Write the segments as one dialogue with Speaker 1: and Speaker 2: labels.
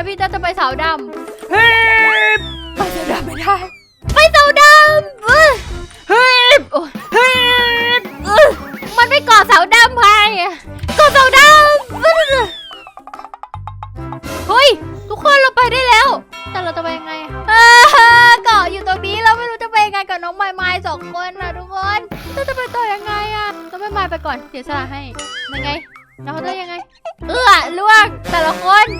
Speaker 1: นะพี่ต้าจะไปเสาดำเฮ้ยไปเสาดำไม่ได้ ไปเสาดำเอ้ยเฮ้ยโอ้ยเฮ้ยเอ้ยมันไม่ก่อเสาดำไงก่อเสาดำเฮ้ยทุกคนเราไปได้แล้ว แต่เราจะไปยังไงอะเออเกาะอยู่ตรงนี้เราไม่รู้จะไปยังไงกับน้องไม้ไม้สองคนนะทุกคนเราจะไปต่อยังไงอะน้องไม้ไม้ไปก่อนเสียสละให้ยังไงน้องเขาจะยังไง เอื้อล่วงแต่ละคนล่วง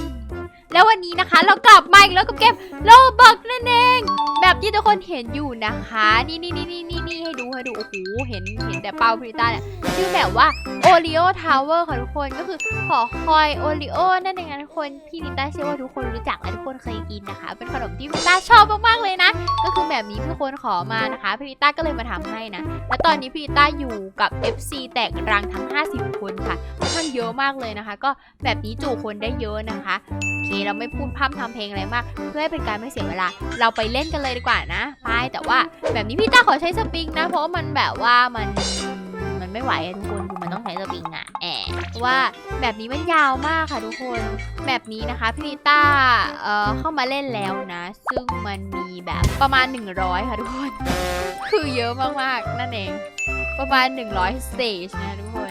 Speaker 1: นี้นะคะ เรากลับมาอีกแล้วกับเกมโลบักนั่นเอง แบบที่ทุกคนเห็นอยู่นะคะ นี่นี่นี่นี่นี่นี่ให้ดูให้ดู โอ้โห เห็นเห็นแต่เปาพริต้าเนี่ยชื่อแบบว่า Oreo Tower ค่ะทุกคนก็คือหอคอยโอริโอนั่นเองนะทุกคนที่นิต้าเชื่อว่าทุกคนรู้จักและทุกคนเคยกินนะคะ เป็นขนมที่พิต้าชอบมากๆเลยนะ ก็คือแบบนี้พี่คนขอมานะคะพี่ต้าก็เลยมาทำให้นะและตอนนี้พี่ต้าอยู่กับ FC แตกรังทั้ง 50 คนค่ะค่อนข้างเยอะมากเลยนะคะ ก็แบบนี้จูคนได้เยอะนะคะโอเคเราไม่พูดพร่ำทำเพลงอะไรมาก เพื่อให้เป็นการไม่เสียเวลา เราไปเล่นกันเลยดีกว่านะ ไป แต่ว่าแบบนี้พี่ต้าขอใช้สปริงนะ เพราะว่ามันแบบว่ามันมันไม่ไหวทุกคนคือมันต้องใช้สปริงอะแอบว่าแบบนี้มันยาวมากค่ะทุกคนแบบนี้นะคะพี่ต้าเอ่อเข้ามาเล่นแล้วนะ ซึ่งมันมีแบบประมาณ 100 ค่ะทุกคน คือเยอะมากๆนั่นเอง ประมาณ 100 stage นะทุกคน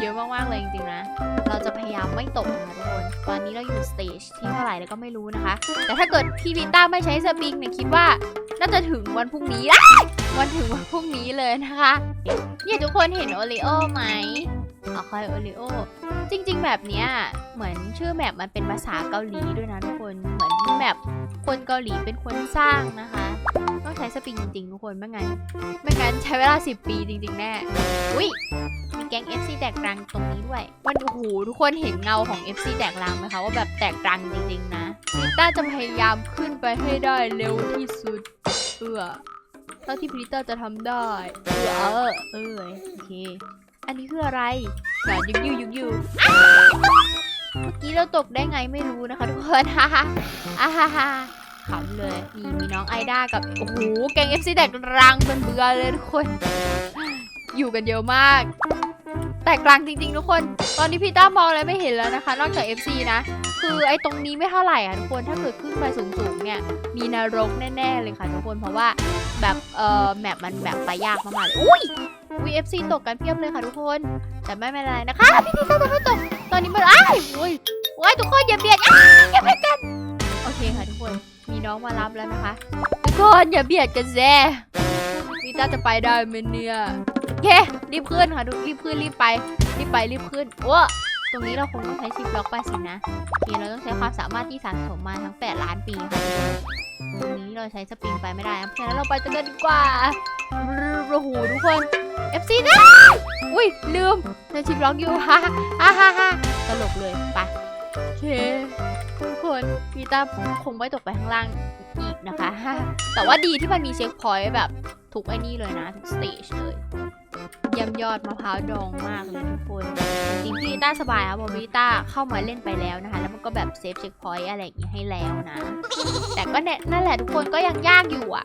Speaker 1: เยอะมากๆเลยจริงๆนะ เราจะพยายามไม่ตกนะคะทุกคน ตอนนี้เราอยู่ stage ที่เท่าไหร่แล้วก็ไม่รู้นะคะ แต่ถ้าเกิดพี่พิต้าไม่ใช้สปริงเนี่ยคิดว่าน่าจะถึงวันพรุ่งนี้อ้วันถึงวันพรุ่งนี้เลยนะคะ เนี่ยทุกคนเห็นโอริโอไหมเอาคอยโอริโอ จริง ๆ แบบเนี้ยเหมือนชื่อแมปมันเป็นภาษาเกาหลีด้วยนะทุกคน เหมือนแมปคนเกาหลีเป็นคนสร้างนะคะ ต้องใช้สปริงจริงๆทุกคนไม่งั้นไม่งั้นใช้เวลา 10 ปีจริง ๆ แน่ อุ้ย มีแก๊ง FC แตกรังตรงนี้ด้วยวันโอ้โหทุกคนเห็นเงาของ FC แตกรังไหมคะว่าแบบแตกรังจริงๆนะพิต้าจะพยายามขึ้นไปให้ได้เร็วที่สุดเพื่อเท่าที่พิต้าจะทำได้เออเออโอเค อันนี้คืออะไรสารยึกยูยึกยูอ้าวเมื่อกี้เราตกได้ไงไม่รู้นะคะทุกคนฮ่าฮ่าอ่าฮ่าฮ่าขำเลยนี่มีน้องไอด้ากับ โอ้โห แกง FC แตกรังเป็นเบื่อเลยทุกคน อยู่กันเยอะมาก แต่กรังจริงๆทุกคน ตอนนี้พี่ต้ามองอะไรไม่เห็นแล้วนะคะ นอกจาก FC นะ คือไอ้ตรงนี้ไม่เท่าไหร่อะทุกคนถ้าเกิดขึ้นไปสูงๆเนี่ย มีนรกแน่ๆเลยค่ะทุกคนเพราะว่าแบบเอ่อแมปมันแบบไปยากมากๆเลยอุ้ย VFC ตกกันเพียบเลยค่ะทุกคน แต่ไม่เป็นไรนะคะ พี่ต้าจะไม่ตก ตอนนี้มันอ้ายโอ้ยโอ้ยทุกคนอย่าเบียดอ้ายอย่าเบียดกัน โอเคค่ะทุกคนมีน้องมารับแล้วนะคะ ทุกคนอย่าเบียดกันแซ่พี่ต้าจะไปได้ไหมเนี่ย เค รีบขึ้นค่ะทุกรีบขึ้นรีบไป รีบไปรีบขึ้นโอ้ตรงนี้เราคงต้องใช้ชิปล็อกไปสินะโอเคเราต้องใช้ความสามารถที่สะสมมาทั้ง 8 ล้านปีค่ะตรงนี้เราใช้สปริงไปไม่ได้เพราะฉะนั้นเราไปกันดีกว่าโอ้โหทุกคน FC นะอุ้ยลืมในชิปล็อกอยู่ฮ่าฮ่าฮ่าฮ่าตลกเลยไปโอเคทุกคนพีตาคงไม่ตกไปข้างล่างอีกนะคะ แต่ว่าดีที่มันมีเช็คพอยต์แบบทุกไอ้นี่เลยนะทุกสเตจเลย ยี่ยมยอดมะพร้าวดองมากเลยทุกคนจริงพี่ต้าสบายครับเพราะพี่ต้าเข้ามาเล่นไปแล้วนะคะ แล้วมันก็แบบเซฟเช็คพอยต์อะไรอย่างงี้ให้แล้วนะ แต่ก็เนี่ยนั่นแหละทุกคนก็ยังยากอยู่อะ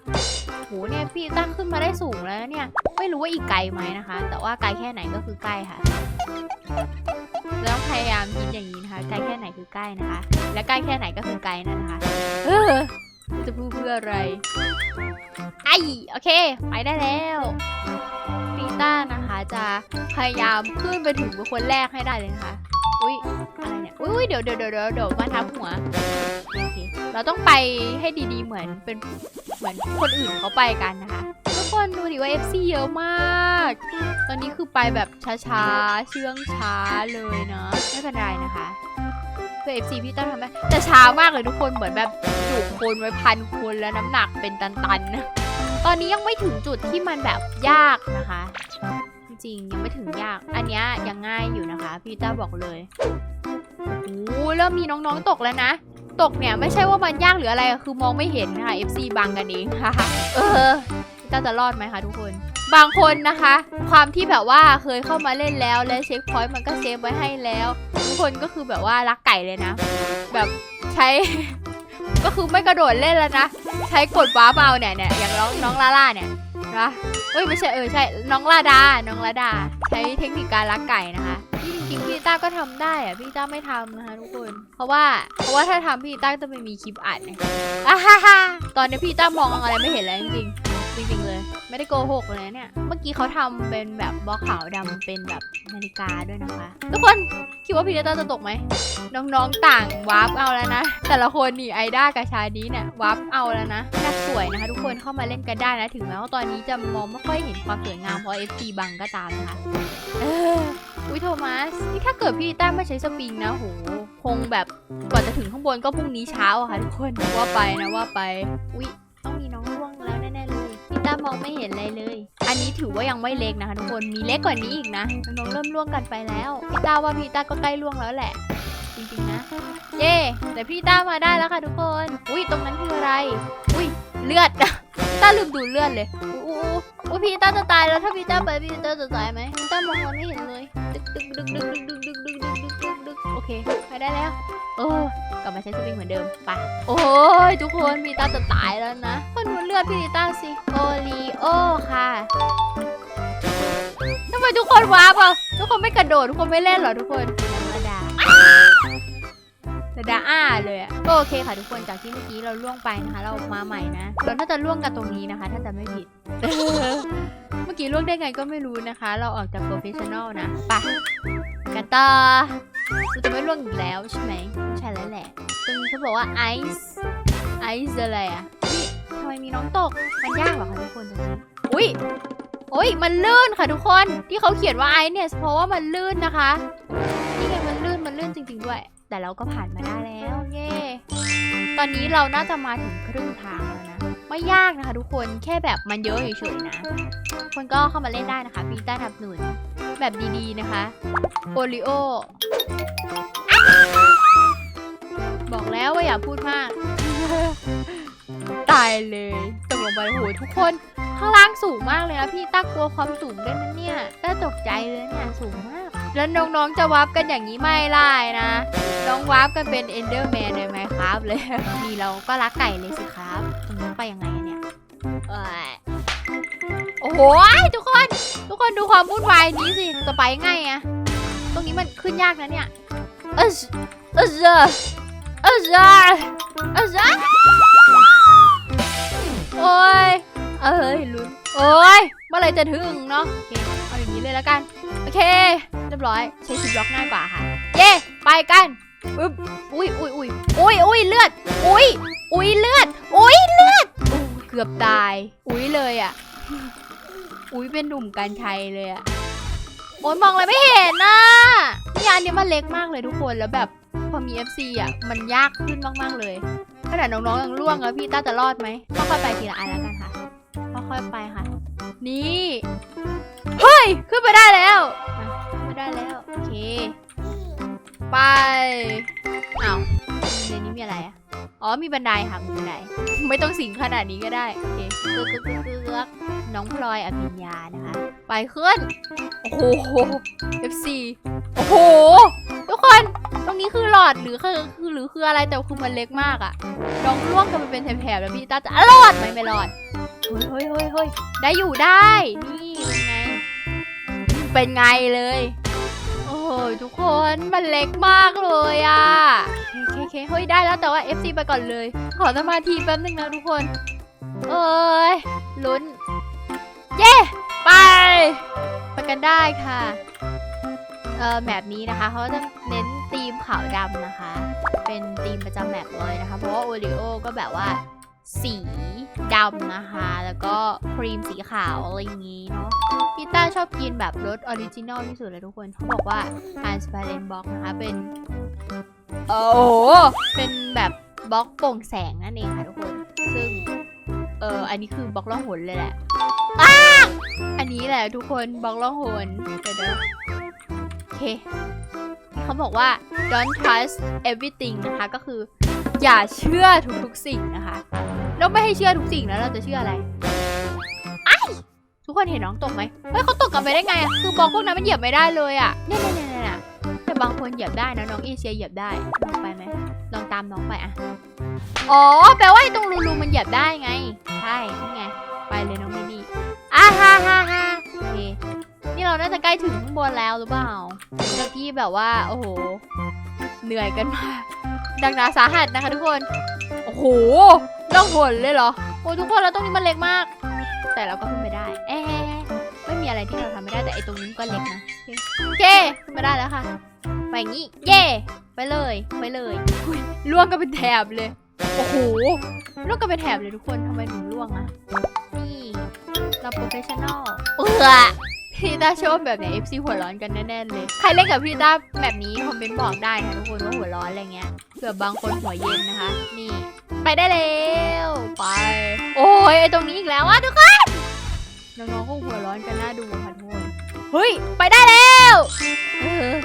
Speaker 1: โหเนี่ยพี่ต้าขึ้นมาได้สูงแล้วเนี่ย ไม่รู้ว่าอีกไกลไหมนะคะ แต่ว่าไกลแค่ไหนก็คือใกล้ค่ะเราต้องพยายามคิดอย่างนี้นะคะไกลแค่ไหนคือใกล้นะคะ และใกล้แค่ไหนก็คือไกลนั่นนะคะเออจะพูดเพื่ออะไรไอโอเค ไปได้แล้ว ต้านะคะ จะพยายามขึ้นไปถึงบุคคลแรกให้ได้เลยนะคะ อุ้ยอะไรเนี่ย อุ้ยเดี๋ยวเดี๋ยวเดี๋ยวเดี๋ยวมาทับหัวโอเคเราต้องไปให้ดีๆเหมือนเป็นเหมือนคนอื่นเขาไปกันนะคะ ทุกคนดูดิว่า FC เยอะมาก ตอนนี้คือไปแบบช้าๆ เชื่องช้าเลยเนาะไม่เป็นไรนะคะเพื่อ FC พี่ต้าทำได้แต่ช้ามากเลยทุกคนเหมือนแบบจุคนไว้พันคนแล้วน้ำหนักเป็นตันๆนะ ตอนนี้ยังไม่ถึงจุดที่มันแบบยากนะคะ จริงยังไม่ถึงยาก อันเนี้ยยังง่ายอยู่นะคะ พี่ต้าบอกเลยโอ้เริ่มมีน้องๆตกแล้วนะ ตกเนี่ยไม่ใช่ว่ามันยากหรืออะไรคือมองไม่เห็นค่ะ FC บังกันเองค่ะเออพี่ต้าจะรอดไหมคะทุกคนบางคนนะคะ ความที่แบบว่าเคยเข้ามาเล่นแล้วและเช็คพอยต์มันก็เซฟไว้ให้แล้ว ทุกคนก็คือแบบว่ารักไก่เลยนะ แบบใช้ ก็คือไม่กระโดดเล่นแล้วนะ ใช้กดว้าเบาเนี่ยเนี่ยอย่างน้องน้องลาล่าเนี่ยนะเอ้ยไม่ใช่เออใช่น้องลาดา น้องลาดา ใช้เทคนิคการลักไก่นะคะที่จริงๆพี่ต้าก็ทำได้อะพี่ต้าไม่ทำนะคะทุกคน เพราะว่าเพราะว่าถ้าทำพี่ต้าจะไม่มีคลิปอัดอ่าฮ่าฮ่าตอนนี้พี่ต้ามองอะไรไม่เห็นแล้วจริง จริงๆเลย ไม่ได้โกหกเลยเนี่ย เมื่อกี้เขาทำเป็นแบบบล็อกขาวดำเป็นแบบนาฬิกาด้วยนะคะ ทุกคนคิดว่าพี่ต้าจะตกไหม น้องๆต่างวาร์ปเอาแล้วนะ แต่ละคนนี่ไอด้ากับชาดีเนี่ยวาร์ปเอาแล้วนะน่าสวยนะคะ ทุกคนเข้ามาเล่นกันได้นะ ถึงแม้ว่าตอนนี้จะมองไม่ค่อยเห็นความสวยงามเพราะ FP บังก็ตามนะคะอออุ้ยโทมัสนี่ถ้าเกิดพี่ต้าไม่ใช้สปริงนะโหคงแบบกว่าจะถึงข้างบนก็พรุ่งนี้เช้าอะค่ะทุกคนว่าไปนะว่าไป อุ้ยต้องมีน้องร่วง มองไม่เห็นอะไรเลย อันนี้ถือว่ายังไม่เล็กนะคะทุกคน มีเล็กกว่านี้อีกนะน้องเริ่มร่วงกันไปแล้วพี่ต้าว่าพี่ต้าก็ใกล้ร่วงแล้วแหละ จริงๆนะ เย่แต่พี่ต้ามาได้แล้วค่ะทุกคน อุ้ยตรงนั้นคืออะไร อุ้ยเลือดต้าลืมดูเลือดเลยอู้อู้อู้พี่ต้าจะตายแล้วถ้าพี่ต้าไปพี่ต้าจะตายไหมพี่ต้ามองมันไม่เห็นเลย ดึกดึกดึกดึกดึกดึกดึกดึก ดึกดึกดึกดึกโอเค ไปได้แล้ว โอ้กลับมาใช้สปริงเหมือนเดิมไปโอ้ยทุกคนพี่ต้าจะตายแล้วนะคนดูเลือดพี่ต้าสิโอรีโอค่ะทำไมทุกคนว้าบอะทุกคนไม่กระโดดทุกคนไม่เล่นเหรอทุกคนธรรมดาระดาอ้าเลยอะก็โอเคค่ะทุกคนจากที่เมื่อกี้เราล่วงไปนะคะ เรามาใหม่นะเราน่าจะล่วงกันตรงนี้นะคะ ถ้าจะไม่ผิดเมื่อกี้ล่วงได้ไงก็ไม่รู้นะคะ เราออกจากโปรเฟชชั่นอลนะไป กันต่อเราจะไม่ล่วงอีกแล้วใช่ไหมใช่แล้วแหละตรงนี้เขาบอกว่าไอซ์ไอซ์อะไรอะนี่ทำไมมีน้องตก มันยากเหรอคะทุกคนตรงนี้อุ้ยโอ้ยมันลื่นค่ะทุกคนที่เขาเขียนว่าไอซ์เนี่ยเพราะว่ามันลื่นนะคะนี่ไงมันลื่นมันลื่นจริง ๆ ด้วย แต่เราก็ผ่านมาได้แล้วเย้ตอนนี้เราน่าจะมาถึงครึ่งทาง ไม่ยากนะคะ ทุกคนแค่แบบมันเยอะเฉยๆนะคนก็เข้ามาเล่นได้นะคะพีต้าทับหนุนแบบดีๆนะคะโอริโอบอกแล้วว่าอย่าพูดมาก ตายเลยตกลงไปโหทุกคน ข้างล่างสูงมากเลยนะพี่ต้ากลัวความสูงด้วยนะเนี่ยต้าตกใจเลยเนี่ยสูงมาก แล้วน้องๆจะวับกันอย่างนี้ไม่ได้นะน้องวับกันเป็นเอนเดอร์แมนเลยไหมครับเลยนี่เราก็รักไก่เลยสิครับ โอ้โหทุกคน ทุกคนดูความวุ่นวายนี้สิจะไปไงอะตรงนี้มันขึ้นยากนะเนี่ยเออเออเออเออเออเออโอ้ยเอ้ยลุ้นโอ้ยเมื่อไรจะถึงเนาะโอเคเอาอย่างนี้เลยแล้วกัน โอเค เรียบร้อยใช้ชิปล็อกง่ายกว่าค่ะ เย่ไปกันอุ้ยอุ้ยอุ้ยอุ้ยอุ้ยเลือด อุ้ยอุ้ยเลือด อุ้ยเลือด กือบตาย อุ้ยเลยอะ อุ้ยเป็นหนุ่มกันชัยเลยอะ โอ้ยมองอะไรไม่เห็นน่ะนี่อันนี้มันเล็กมากเลยทุกคนแล้วแบบพอมี FC อะมันยากขึ้นมากๆเลยขนาดน้องๆยังล่วงแล้วพี่ต้าจะรอดไหมค่อยๆไปทีละอันแล้วกันค่ะค่อยๆไปค่ะ นี่เฮ้ยขึ้นไปได้แล้วขึ้นไปได้แล้วโอเคไปอ้าว ในนี้มีอะไรอะอ๋อมีบันไดค่ะมีบันไดไม่ต้องสิงขนาดนี้ก็ได้โอเคเกือกเกือกเกือกน้องพลอยอภิญญานะคะ ไปขึ้น โอ้โห FC โอ้โห ทุกคน ตรงนี้คือหลอดหรือคือคือหรือคืออะไรแต่คือมันเล็กมากอะน้องล่วงกันมาเป็นแถบๆแล้วพี่ตาจะรอดไหมไม่รอดเฮ้ยเฮ้ยเฮ้ยเฮ้ยได้อยู่ได้ นี่เป็นไง เป็นไงเลย โอ้โหทุกคนมันเล็กมากเลยอะ เคโอเคเฮ้ยได้แล้วแต่ว่า FC ไปก่อนเลย ขอสมาธิแป๊บนึงนะทุกคน เอ้ยลุ้น เย้ไปไปกันได้ค่ะ เอ่อแมปนี้นะคะเขาจะเน้นธีมขาวดำนะคะ เป็นธีมประจำแมปเลยนะคะ เพราะว่าโอริโอก็แบบว่าสีดำนะคะ แล้วก็ครีมสีขาวอะไรอย่างนี้เนาะพี่ต้าชอบกินแบบรสออริจินอลที่สุดเลยทุกคน เขาบอกว่า transparent box นะคะ เป็น โอ้โห เป็นแบบบล็อกโปร่งแสงนั่นเองค่ะทุกคน ซึ่ง เอออันนี้คือบล็อกล่องหนเลยแหละอ้าอันนี้แหละทุกคนบล็อกล่องหนเดี๋ยวโอเค เขาบอกว่า don't trust everything นะคะ ก็คือ อย่าเชื่อทุกๆสิ่งนะคะแล้วไม่ให้เชื่อทุกสิ่งแล้วเราจะเชื่ออะไรไอ้ทุกคนเห็นน้องตกไหมเฮ้ยเขาตกกลับไปได้ไงอะคือบล็อกพวกนั้นมันเหยียบไม่ได้เลยอะเนี่ย บางคนเหยียบได้นะน้องเอเชียเหยียบได้ลองไปไหมลองตามน้องไปอะอ๋อแปลว่าไอ้ตรงรูๆมันเหยียบได้ไง ใช่นี่ไงไปเลยน้องมินี่อ่าฮ่าฮ่าฮ่าโอเคนี่เราน่าจะใกล้ถึงข้างบนแล้วหรือเปล่าเมื่อกี้แบบว่าโอ้โหเหนื่อยกันมากดังนาสาหัสนะคะทุกคนโอ้โหล่องหนเลยเหรอโอ้ทุกคนแล้วตรงนี้มันเล็กมาก แต่เราก็ขึ้นไปได้เอ๊ะไม่มีอะไรที่เราทำไม่ได้แต่ไอ้ตรงนี้ก็เล็กนะโอเคขึ้นมาได้แล้วค่ะ ไปอย่างนี้ เย่ไปเลย ไปเลยอุ๊ยล่วงก็เป็นแถบเลย โอ้โหล่วงก็เป็นแถบเลยทุกคนทำไมหนูล่วงอะนี่เราโปรเฟชชั่นอลเออพี่ต้าชอบแบบไหน FC หัวร้อนกันแน่ๆเลย ใครเล่นกับพี่ต้าแบบนี้คอมเมนต์บอกได้นะทุกคนว่าหัวร้อนอะไรเงี้ยเผื่อบางคนหัวเย็นนะคะ นี่ ไปได้แล้วไป โอ้ยไอตรงนี้อีกแล้วอะทุกคนน้องๆก็หัวร้อนกันน่าดูค่ะทุกคนเฮ้ย ไปได้แล้วเออ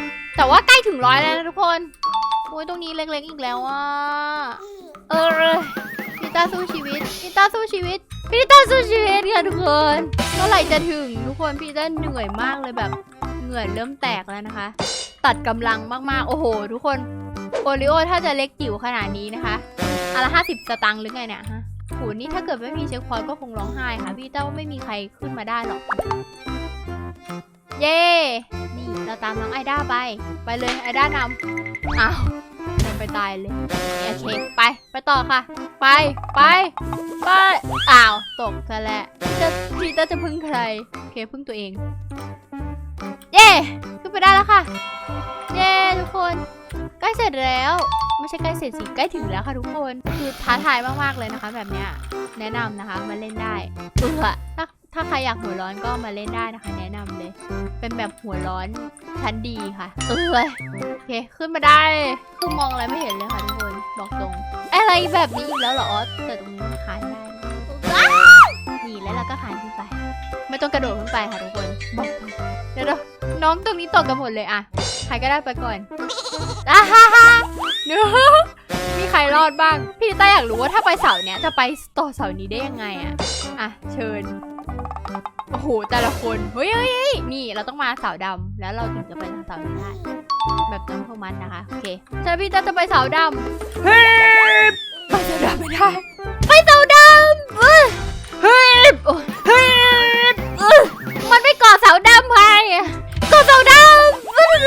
Speaker 1: แต่ว่าใกล้ถึงร้อยแล้วนะทุกคนโอ้ยตรงนี้เล็กๆอีกแล้วอะเออพีต้าสู้ชีวิตพีต้าสู้ชีวิตพีต้าสู้ชีวิตค่ะทุกคนเมื่อไหร่จะถึงทุกคนพีต้าเหนื่อยมากเลยแบบเหงื่อเริ่มแตกแล้วนะคะ ตัดกำลังมากๆโอ้โห ทุกคนโอริโอถ้าจะเล็กจิ๋วขนาดนี้นะคะอันละห้าสิบสตังค์หรือไงเนี่ยฮะโหนี่ถ้าเกิดไม่มีเช็คพอยต์ก็คงร้องไห้ค่ะพี่ต้าไม่มีใครขึ้นมาได้หรอก เย้นี่เราตามน้องไอด้าไป ไปเลยไอด้านำอ้าวเดินไปตายเลยโอเคไปไปต่อค่ะ ไปไปไปอ้าวตกซะแล้วจะพี่จะจะพึ่งใครโอเคพึ่งตัวเอง เย้ขึ้นไปได้แล้วค่ะ เย้ทุกคนใกล้เสร็จแล้วไม่ใช่ใกล้เสร็จสิใกล้ถึงแล้วค่ะทุกคน คือท้าทายมากๆเลยนะคะ แบบเนี้ยแนะนำนะคะมาเล่นได้เออถ้า ถ้าใครอยากหัวร้อนก็มาเล่นได้นะคะ แนะนำเลย เป็นแบบหัวร้อนชั้นดีค่ะเออโอเคขึ้นมาได้คือมองอะไรไม่เห็นเลยค่ะทุกคนบอกตรง อะไรแบบนี้อีกแล้วเหรออ๋อแต่ตรงนี้มันคานได้นะว้าวนี่แล้วเราก็คานขึ้นไป ไม่ต้องกระโดดขึ้นไปค่ะทุกคนบอกตรงเดี๋ยวน้องตรงนี้ตกกันหมดเลยอะใครก็ได้ไปก่อนอ่าฮ่าฮ่าเนื้อมีใครรอดบ้าง พี่ต้าอยากรู้ว่าถ้าไปเสาเนี้ยจะไปต่อเสานี้ได้ยังไงอะอะเชิญ โอ้โห แต่ละคน เฮ้ยเฮ้ยเฮ้ยนี่เราต้องมาเสาดำแล้วเราถึงจะไปทางเสานี้ได้แบบน้องโทมัสนะคะ โอเคถ้าพี่ต้าจะไปเสาดำเฮ้ยไปเสาดำไม่ได้ ไปเสาดำเอ้ยเฮ้ยโอ้ยเฮ้ยเอ้ยมันไม่เกาะเสาดำไงเกาะเสาดำเอ้ย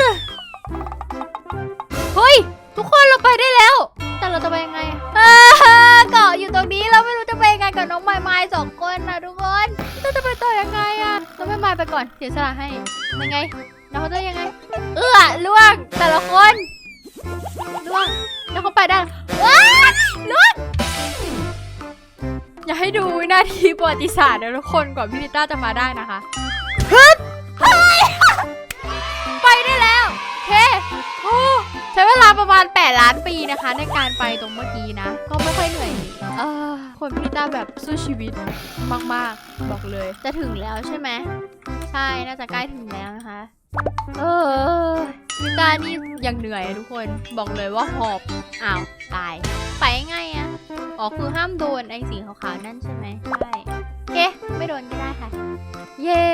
Speaker 1: เฮ้ย ทุกคนเราไปได้แล้ว แต่เราจะไปยังไงอะอ่าเกาะอยู่ตรงนี้เราไม่รู้ จะไปยังไงกับน้องไม้ไม้สองคนนะทุกคนเราจะไปต่อยังไงอะน้องไม้ไม้ไปก่อนเสียสละให้ยังไงน้องเขาจะยังไง เอื้อล่วงแต่ละคนล่วงแล้วเขาไปได้ว้าล่วงอย่าให้ดูวินาทีประวัติศาสตร์นะทุกคนกว่าพี่ลิต้าจะมาได้นะคะ ประมาณ 8 ล้านปีนะคะ ในการไปตรงเมื่อกี้นะ ก็ไม่ค่อยเหนื่อยเออคนพี่ลิต้าแบบสู้ชีวิตมากๆ บอกเลย จะถึงแล้วใช่ไหมใช่น่าจะใกล้ถึงแล้วนะคะ เออวิต้านี่ยังเหนื่อยอะทุกคนบอกเลยว่าหอบอ้าวตาย ไปไงอะอ๋อคือห้ามโดนไอ้สีขาวๆนั่นใช่ไหมใช่โอเคไม่โดนก็ได้ค่ะ เย่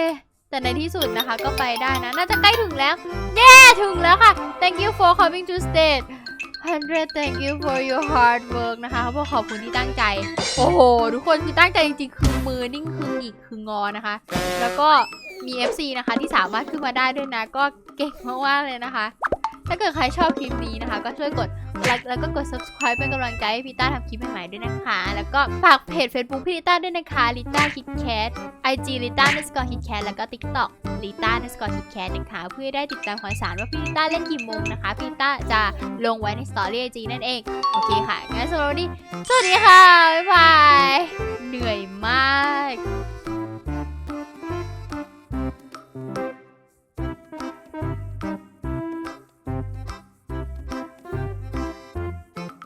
Speaker 1: แต่ในที่สุดนะคะก็ไปได้นะ น่าจะใกล้ถึงแล้ว เย่ถึงแล้วค่ะ thank you for coming to state 100 thank you for your hard work นะคะเขาบอกขอบคุณที่ตั้งใจ โอ้โห ทุกคนคือตั้งใจจริงๆ คือมือนิ่งคือหงิกคืองอนะคะ แล้วก็มี FC นะคะที่สามารถขึ้นมาได้ด้วยนะ ก็เก่งมากๆเลยนะคะ ถ้าเกิดใครชอบคลิปนี้นะคะ ก็ช่วยกดไลค์แล้วก็กด subscribe เป็นกำลังใจให้พี่ต้าทำคลิปใหม่ๆด้วยนะคะ แล้วก็ฝากเพจ Facebook พี่ลิต้าด้วยนะคะลิต้าคิดแคท IG ลิต้า n นสกอร์คิดแคทแล้วก็ TikTok ลิต้า n นสกอร์คิดแคทนะคะ เพื่อได้ติดตามข่าวสารว่าพี่ลิต้าเล่นกี่โมงนะคะ พี่ลิต้าจะลงไว้ในสตอรี่ไอจีนั่นเอง โอเคค่ะงั้นสำหรับวันนี้สวัสดีค่ะ บ๊ายบาย เหนื่อยมาก